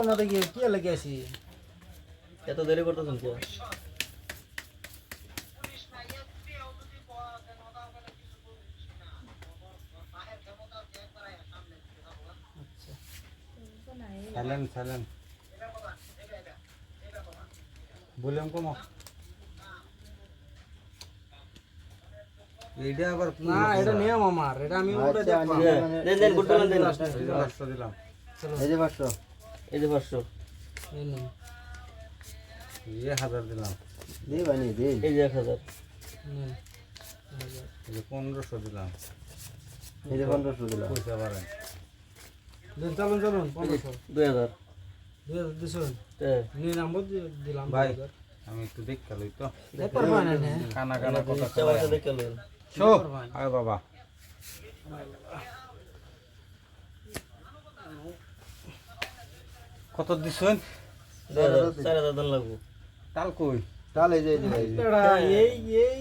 আপনাদের কি কি লেগে আছি? এত দেরি করতেছেন কে সাইলেন্ট সাইলেন্ট বললাম কম। এইটা আবার না এটা নিয়ম আমার। এটা আমি উড়ে দেখলাম। দেন দেন গুড দেন দেন এই যে পাঁচশো দিলাম। এই যে এই যে পাঁচশো। এই হাজার দিলাম। দিই বানি দিই এই যে এক হাজার। এই যে পনেরোশো দিলাম। এই যে পনেরোশো দিলাম। পয়সা বাড়ায় দিন, চলুন চলুন পনেরোশো। দুই হাজার। দুই হাজার তে। নিন দিলাম ভাই। আমি একটু দেখতে লই তো? কানা কানা কথা দেখে আরে বাবা। কত দিছেন? চার হাজার দাম লাগবো। তাল কই? তাহলে এই যে এই যে ভাই। এটা এই এই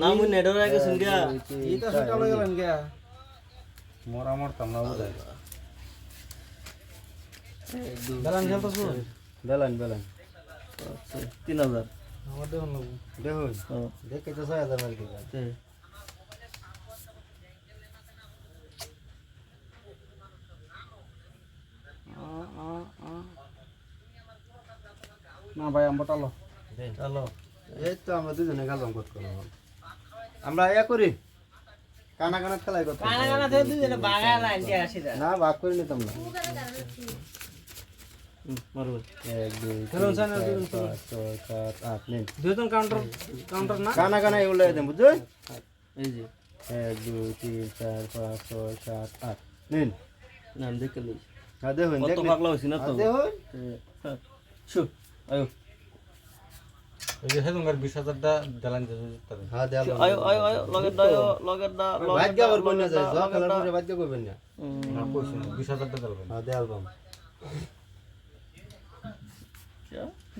না। মুই নেটর আগে শুন গিয়া এইটা সুটা লয়ে গেলেন কে মোরা মরতাম না বুঝাই বেলান খেলতে শুন বেলান বেলান। আচ্ছা, তিন হাজার। আমার দেখুন লাগবো। দেখুন হ্যাঁ, দেখে তো ছয় হাজার মাল দিবা তে। না ভাই আমরা টালো চলো এই তো আমরা দুজনে গালাম কত করব আমরা ইয়া করি কানা কানা খেলাই কত কানা কানা থেকে দুজনে বাগা লাইন দিয়ে আসি না ভাগ করে নিতাম না? কানা কানা এগুলো দেন বুঝছেন এই যে। এক দুই তিন চার পাঁচ ছয় সাত আট নিন না আমি দেখে লই। দেখুন কত পাগলা হইছি না তো? দেখুন। তে, শু। আয়ো। এই যে হেদুঙ্গার বিশ হাজারটা দেলান যে তারে হ্যাঁ দেখ আয়ো আয়ো আয়ো লগের দা আয়ো, লগের দা লগের দা, যায় দা, দা। করবেন না। না কইছি দেলবেন হ্যাঁ অ্যালবাম।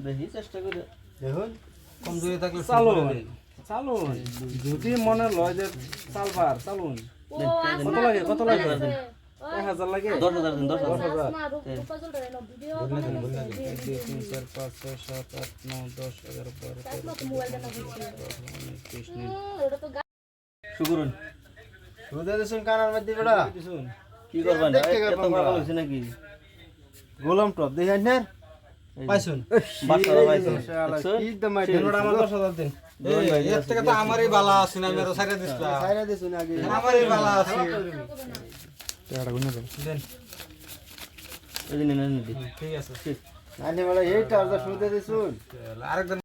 দেখি চেষ্টা করে। দেখুন। কমজোরি থাকলে যদি মনে লয় যে চালবার চালুন। কত লাগে কত লাগে? এক হাজার লাগে? দশ হাজার দিন দশ হাজার। এক দুই তিন চার পাঁচ ছয় সাত আট নয় দশ এগারো বারো শুকুরুন। রোদে দিছুন কানার মধ্যে দিছুন। কি করবেন নাকি? গোলাম টপ দেখি আন্নার পাইছুন? তো আমারই বালা আছে না মেরো সাইরা আমারই বালা আছে। দেন। এই যে নিন, নিন, নিন। ঠিক আছে। আনি বলে এই টার্জার শুতে দিছুন আরেকজন